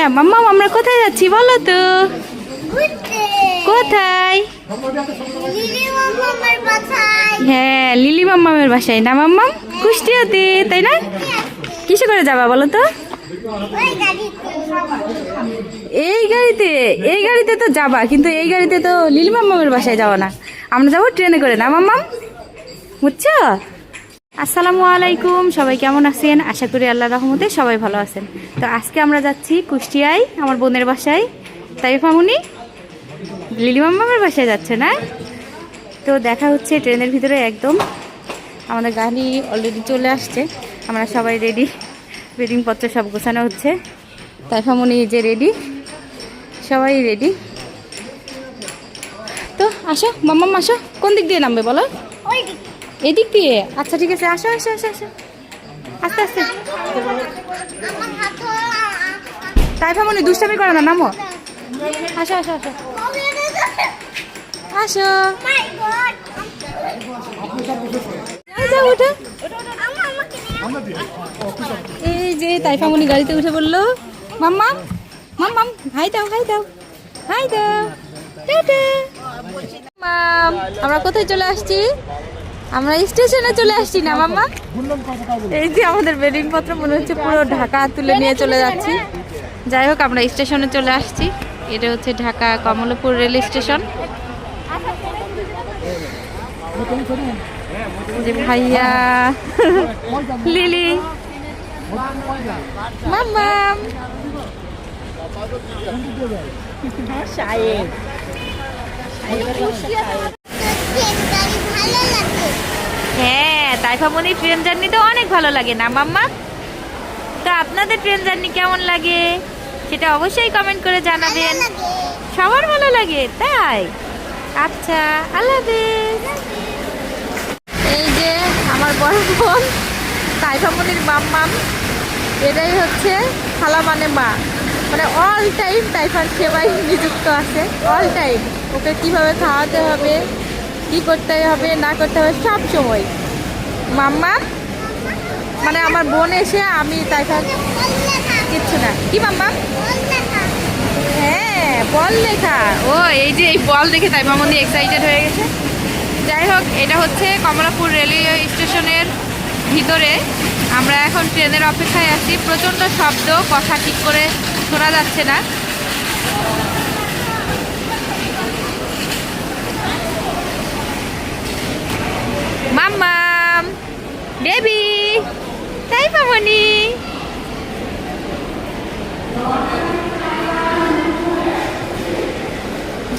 হ্যাঁ মাম্মা আমরা কোথায় যাচ্ছি বলো তো? কোথায়? হ্যাঁ লিলি মাম্মামের বাসায় না মাম্মাম কুষ্টিয়াতে তাই না? কিসে করে যাবা বলো তো? এই গাড়িতে এই গাড়িতে তো যাবা কিন্তু এই গাড়িতে তো লিলি মাম্মামের বাসায় যাব না। আমরা যাব ট্রেনে করে না মাম্মাম? বুঝছ? আসসালামু আলাইকুম, সবাই কেমন আছেন? আশা করি আল্লাহ রহমতে সবাই ভালো আছেন। তো আজকে আমরা যাচ্ছি কুষ্টিয়ায়, আমার বোনের বাসায়। তাই ফামুনি লিলি মাম্মামের বাসায় যাচ্ছে না? তো দেখা হচ্ছে ট্রেনের ভিতরে একদম। আমাদের গাড়ি অলরেডি চলে আসছে। আমরা সবাই রেডি বেডিংপত্র সব গোছানো হচ্ছে। তাই ফামুনি যে রেডি সবাই রেডি তো আসো, মাম্মাম আসো। কোন দিক দিয়ে নামবে বলো? এদিক দিয়ে? আচ্ছা ঠিক আছে, আসো আসো আসো আসো। আস্তে আস্তে। তাই ফামুনি দুষ্টামি করে না, নামো। আসো আসো আসো। আসো। এই যে তাইফামনি গাড়িতে উঠে পড়ল মাম্মাম মাম্মাম হাই দাও হাই দাও হাই দাও মাম, আমরা কোথায় চলে আসছি? আমরা স্টেশনে চলে আসছি না, মাম্মা? এই যে আমাদের বেডিং পত্র, মনে হচ্ছে পুরো ঢাকা তুলে নিয়ে চলে যাচ্ছি। যাই হোক, আমরা স্টেশনে চলে আসছি। এটা হচ্ছে ঢাকা কমলাপুর রেল স্টেশন। যে ভাইয়া, লিলি। মাম্মাম হ্যাঁ তাইফামনি ট্রেন জার্নি তো অনেক ভালো লাগে না মাম্মা? তো আপনাদের ট্রেন জার্নি কেমন লাগে? সেটা অবশ্যই কমেন্ট করে জানাবেন। সবার ভালো লাগে তাই? আচ্ছা আল্লাহ হাফেজ। এই যে আমার বড় বোন তাইফামনির মাম্মাম এটাই হচ্ছে খালা মানে মা। মানে অল টাইম তাইফার সেবায় নিযুক্ত আছে অল টাইম ওকে কীভাবে খাওয়াতে হবে? কি করতে হবে, না করতে হবে, সব সময়। মাম্মা মানে আমার বোন এসে আমি তাইফার কিচ্ছু না। কি মাম্মা? হ্যাঁ বল লেখা। ও, এই যে এই বল দেখে তাই মামনি এক্সাইটেড হয়ে গেছে। যাই হোক, এটা হচ্ছে কমলাপুর রেলওয়ে স্টেশনের ভিতরে। আমরা এখন ট্রেনের অপেক্ষায় আছি। প্রচণ্ড শব্দ, কথা ঠিক করে শোনা যাচ্ছে না মাম্মাম বেবি তাই মামনি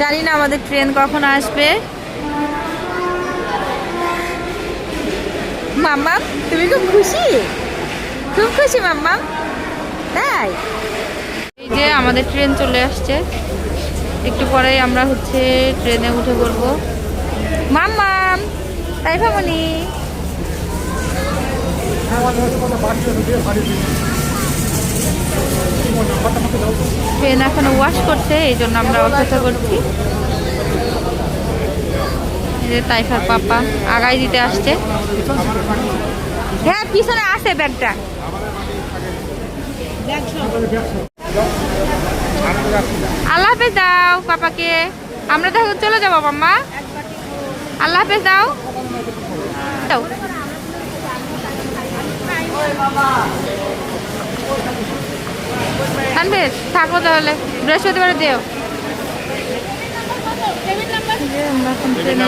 জানি না আমাদের ট্রেন কখন আসবে। মাম্মা, তুমি খুব খুশি? খুব খুশি মাম্মা। তাই? এই যে আমাদের ট্রেন চলে আসছে। একটু পরেই আমরা হচ্ছে ট্রেনে উঠে পড়ব। মাম্মাম তাই ভাবনি ট্রেন এখনও ওয়াশ করছে, এই জন্য আমরা অপেক্ষা করছি। যে তাইফার পাপা আগাই দিতে আসছে। হ্যাঁ পিছনে আছে ব্যাগটা। আল্লাহ হাফেজ দাও পাপাকে। আমরা তখন চলে যাব, মাম্মা। আল্লাহ হাফেজ দাও। দাও। আনবে থাকো তাহলে। বৃহস্পতিবার দিও। আমরা এখন ট্রেনে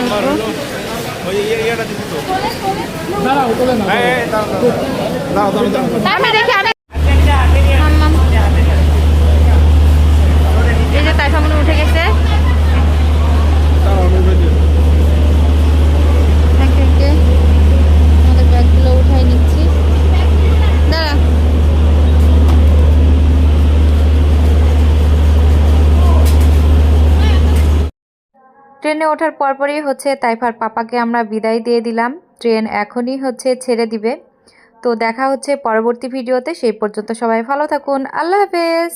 আমি দেখি আমি মাম্মাম। এই যে তাইফামুনি উঠে গেছে একে একে আমাদের ব্যাগগুলো উঠাই নিচ্ছি দাঁড়া ট্রেনে ওঠার পরপরই হচ্ছে তাইফার পাপাকে আমরা বিদায় দিয়ে দিলাম। ট্রেন এখনই হচ্ছে ছেড়ে দিবে। তো দেখা হচ্ছে পরবর্তী ভিডিওতে। সেই পর্যন্ত সবাই ভালো থাকুন। আল্লাহ হাফেজ।